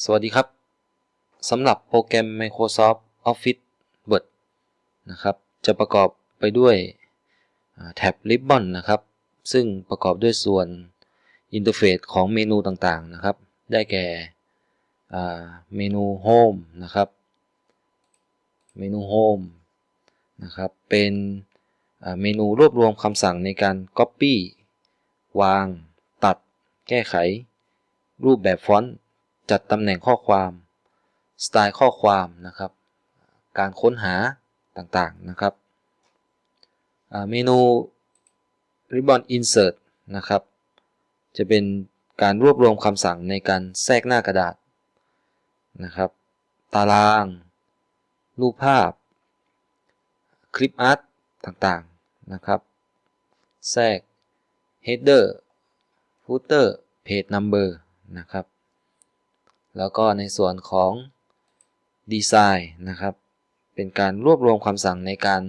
สวัสดีครับสำหรับโปรแกรม Microsoft Office Word นะครับ จะประกอบไปด้วยแท็บ Ribbon นะครับ ซึ่งประกอบด้วยส่วนอินเทอร์เฟซของเมนูต่างๆนะครับ ได้แก่เมนู Home นะครับ เมนู Home นะครับ เป็นเมนูรวบรวมคำสั่งในการ Copy วาง ตัด แก้ไข รูปแบบฟอนต์ จัดตำแหน่งข้อความ สไตล์ข้อความนะครับ การค้นหาต่างๆนะครับเมนู Ribbon Insert นะครับ จะเป็นการรวบรวมคำสั่งในการแทรกหน้ากระดาษนะครับ ตาราง รูปภาพ คลิปอาร์ตต่างๆนะครับ แทรก header footer page number นะครับ แล้วก็ในส่วนของดีไซน์นะครับ เป็นการรวบรวมคำสั่งในการ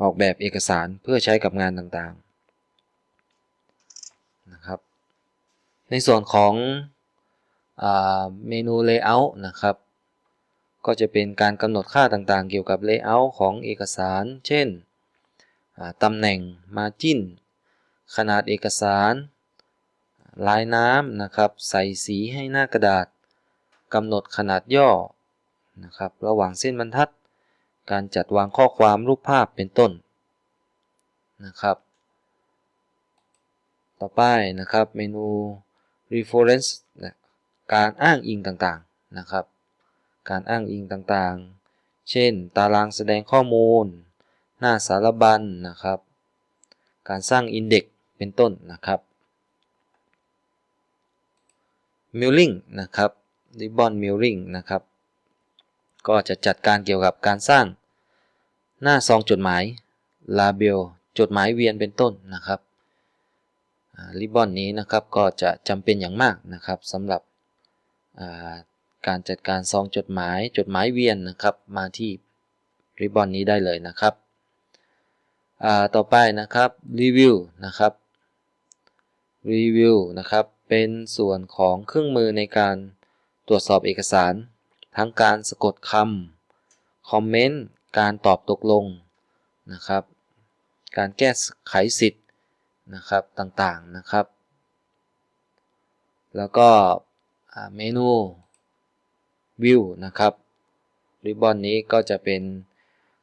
ออกแบบเอกสารเพื่อใช้กับงานต่างๆนะครับ ในส่วนของเมนู Layout นะครับ ก็จะเป็นการกำหนดค่าต่างๆ เกี่ยวกับ Layout ของเอกสาร เช่นตำแหน่ง Margin ขนาดเอกสาร ลายน้ำนะครับ ใส่สีให้หน้ากระดาษ กำหนดขนาดย่อนะครับระหว่างเส้นบรรทัด การจัดวางข้อความรูปภาพเป็นต้นนะครับ ต่อไปนะครับเมนู reference นะการอ้างอิงต่างๆนะครับ การอ้างอิงต่างๆ เช่น ตารางแสดงข้อมูล หน้าสารบัญนะครับ การสร้างอินเด็กเป็นต้นนะครับ Milling นะครับ Ribbon Milling นะครับ ก็จะจัดการเกี่ยวกับการสร้างหน้าซองจดหมาย Label จดหมายเวียนเป็นต้นนะครับริบบอนนี้นะครับก็จะจำเป็นอย่างมากนะครับสำหรับการจัดการซองจดหมายจดหมายเวียนนะครับมาที่ริบบอนนี้ได้เลยนะครับต่อไปนะครับรีวิวนะครับรีวิวนะครับเป็นส่วนของเครื่องมือในการ ตรวจสอบเอกสาร ทั้งการสะกดคำคอมเมนต์ การตอบตกลงนะครับ การแก้ไขสิทธิ์นะครับต่างๆนะครับ แล้วก็เมนูวิวนะครับริบบอนนี้ก็จะเป็น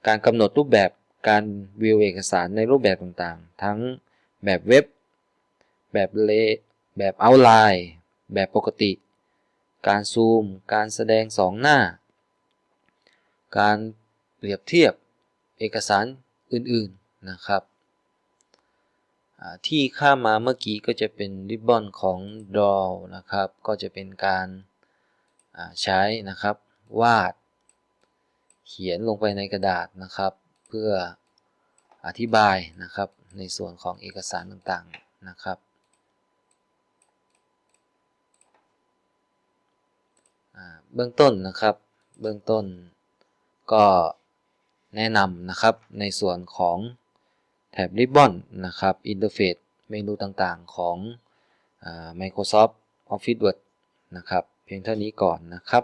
การกำหนดรูปแบบการวิวเอกสารในรูปแบบต่างๆ ทั้งแบบเว็บ แบบเลแบบเอาไลน์แบบปกติ การซูม การแสดงสองหน้า การเปรียบเทียบเอกสารอื่นๆนะครับ ที่ข้ามาเมื่อกี้ก็จะเป็นริบบอนของ Draw นะครับ ก็จะเป็นการใช้นะครับ วาด เขียนลงไปในกระดาษนะครับ เพื่ออธิบายนะครับในส่วนของเอกสารต่างๆนะครับ เบื้องต้นนะครับ เบื้องต้นก็แนะนำนะครับในส่วนของแถบริบบอนนะครับอินเทอร์เฟซเมนูต่างๆของ Microsoft Office Word นะครับ เพียงเท่านี้ก่อนนะครับ